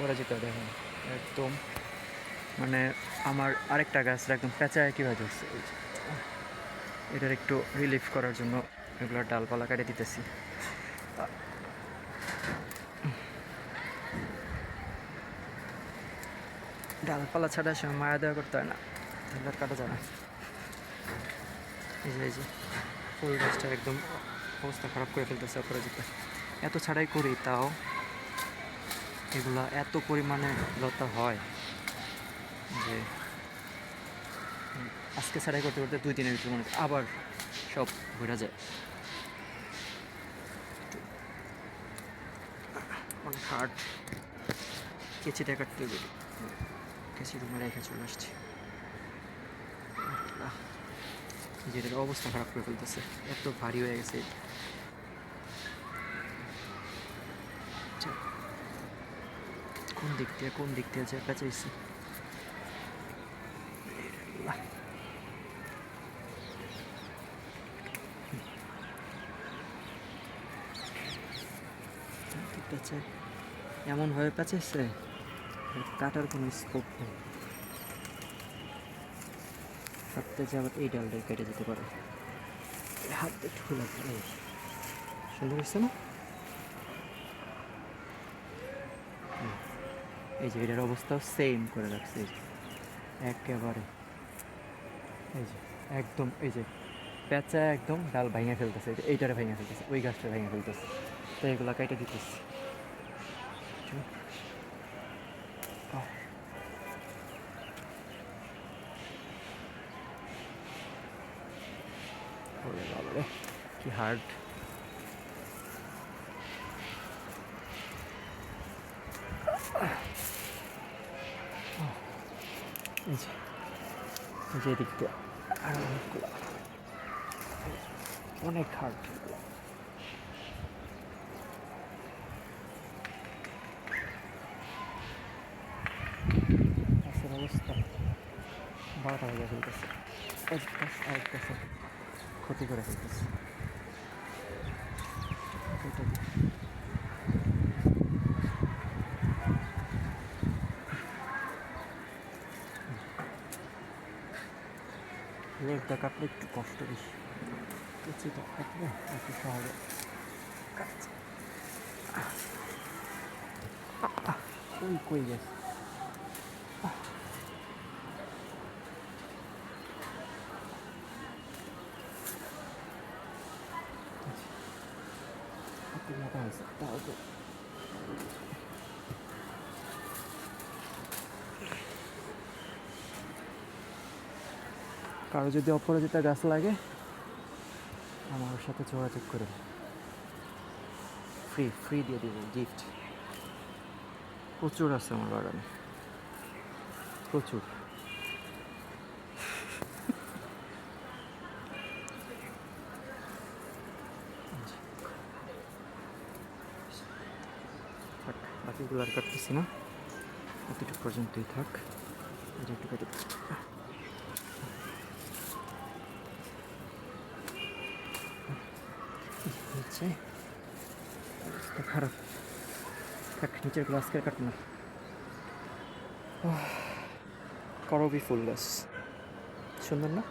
অপরাজিতা দেখেন একদম। মানে আমার আরেকটা গাছ, একদম কীভাবে ধরছে এই এটার একটু রিলিফ করার জন্য এগুলো ডালপালা কেটে দিতেছি। ডালপালা ছাড়া সে মায়া দেওয়া করতে হয় না। তাহলে আর কাটা যায় না। এই যে এই যে, ফুল গাছটা একদম অবস্থা খারাপ করে ফেলতেছে অপরাজিতা। এত ছাড়াই করি, তাও এগুলা এত পরিমাণে লতা হয় যে আজকে ছাড়াই করতে করতে দুই দিনের ভিতরে মনে আবার সব ঘুরে যায়। অনেক হার্ড কেচিটা কাটতে হবে। কেচি রুমে রেখে চলে আসছি। যেটার অবস্থা খারাপ করে ফেলতেছে। এত ভারী হয়ে গেছে এটা। আচ্ছা, কোন দিক দিয়ে, কোন দিক দিয়ে যে পেঁচাইছি আল্লাহ। কিন্তু পেঁচায় এমনভাবে পেঁচাইছে কাটার কোনো স্কোপ নেই। হাতে যে আবার এই ডালটাই কেটে যেতে পারে। এই হাতে ঠুলা সুন্দর হচ্ছে না? এই যে, এটার অবস্থাও সেম করে রাখছে, এই যে। একেবারে। এই যে, একদম, এই যে পেঁচা একদম ডাল ভেঙে ফেলতেছে এইটারে ভেঙে ফেলতেছে, ওই গাছটা ভেঙে ফেলতেছে। তো এগুলা কেটে দিতেছি। কি হার্ড যে এদিক আর অনেকগুলো। অনেক হার্ড অবস্থা। বারোটা হয়ে ফেলতেছে। এক গাছ আরেক গাছের ক্ষতি করে ফেলতেছে। লেগটা কাটলে একটু কষ্ট বেশি কেচিটা কাটলে একটু সহজে। ওই কই গেছে। হাতে লাগা হয়েছে তাও তো কারও যদি অপরাজিতা গাছ লাগে, আমার সাথে যোগাযোগ করে ফ্রি ফ্রি দিয়ে দিব গিফট প্রচুর আছে আমার বাগানে। প্রচুর। বাকিগুলো আর কাটতেছি না। এতটুকু পর্যন্তই থাক। এটা একটু কেটে অবস্থা খারাপ থাক নিচের গ্লাসকে কাট করবি ফুল গাছ সুন্দর না?